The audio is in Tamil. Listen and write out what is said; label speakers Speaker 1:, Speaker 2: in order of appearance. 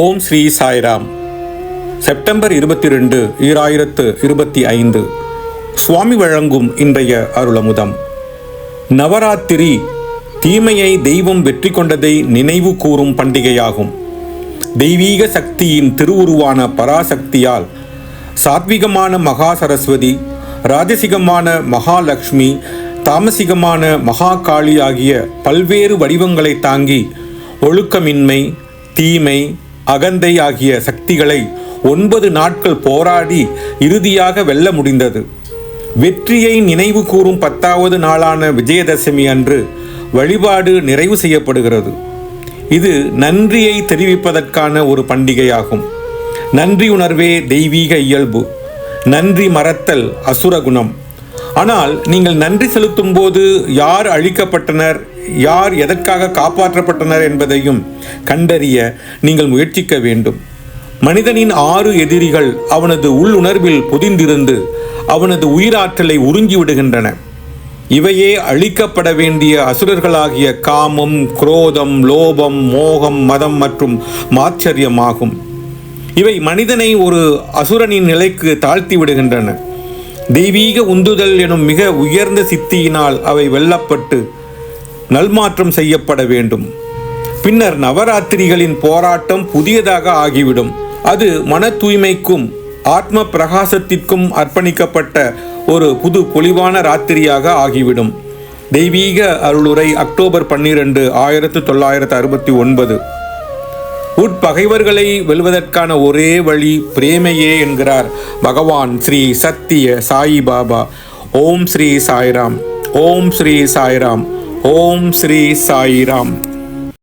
Speaker 1: ஓம் ஸ்ரீ சாய்ராம். செப்டம்பர் இருபத்தி ரெண்டு ஈராயிரத்து இருபத்தி ஐந்து. சுவாமி வழங்கும் இன்றைய அருளமுதம். நவராத்திரி தீமையை தெய்வம் வெற்றி கொண்டதை நினைவு கூறும் பண்டிகையாகும். தெய்வீக சக்தியின் திருவுருவான பராசக்தியால் சாத்விகமான மகா சரஸ்வதி ராஜசிகமான மகாலட்சுமி தாமசிகமான மகா காளி ஆகிய பல்வேறு வடிவங்களை தாங்கி ஒழுக்கமின்மை தீமை அகந்தை ஆகிய சக்திகளை ஒன்பது நாட்கள் போராடி இறுதியாக வெல்ல முடிந்தது. வெற்றியை நினைவு கூறும் பத்தாவது நாளான விஜயதசமி அன்று வழிபாடு நிறைவு செய்யப்படுகிறது. இது நன்றியை தெரிவிப்பதற்கான ஒரு பண்டிகையாகும். நன்றி உணர்வே தெய்வீக இயல்பு. நன்றி மறத்தல் அசுரகுணம். ஆனால் நீங்கள் நன்றி செலுத்தும் போது யார் அழிக்கப்பட்டனர் யார் எதற்காக காப்பாற்றப்பட்டனர் என்பதையும் கண்டறிய நீங்கள் முயற்சிக்க வேண்டும். மனிதனின் ஆறு எதிரிகள் அவனது உள்ளுணர்வில் பொதிந்திருந்து அவனது உயிராற்றலை உறிஞ்சிவிடுகின்றன. இவையே அழிக்கப்பட வேண்டிய அசுரர்களாகிய காமம் குரோதம் லோபம் மோகம் மதம் மற்றும் மாச்சரியமாகும். இவை மனிதனை ஒரு அசுரனின் நிலைக்கு தாழ்த்தி விடுகின்றன. தெய்வீக உந்துதல் எனும் மிக உயர்ந்த சித்தியினால் அவை வெல்லப்பட்டு நல்மாற்றம் செய்யப்பட வேண்டும். பின்னர் நவராத்திரிகளின் போராட்டம் புதியதாக ஆகிவிடும். அது மன தூய்மைக்கும் ஆத்ம பிரகாசத்திற்கும் அர்ப்பணிக்கப்பட்ட ஒரு புது பொலிவான ராத்திரியாக ஆகிவிடும். தெய்வீக அருளுரை அக்டோபர் பன்னிரண்டு ஆயிரத்து தொள்ளாயிரத்து அறுபத்தி ஒன்பது. உட்பகைவர்களை வெல்வதற்கான ஒரே வழி பிரேமையே என்கிறார். பகவான் ஸ்ரீ சத்திய சாயி பாபா. ஓம் ஸ்ரீ சாய்ராம். ஓம் ஸ்ரீ சாய்ராம். ஓம் ஸ்ரீ சாய்ராம்.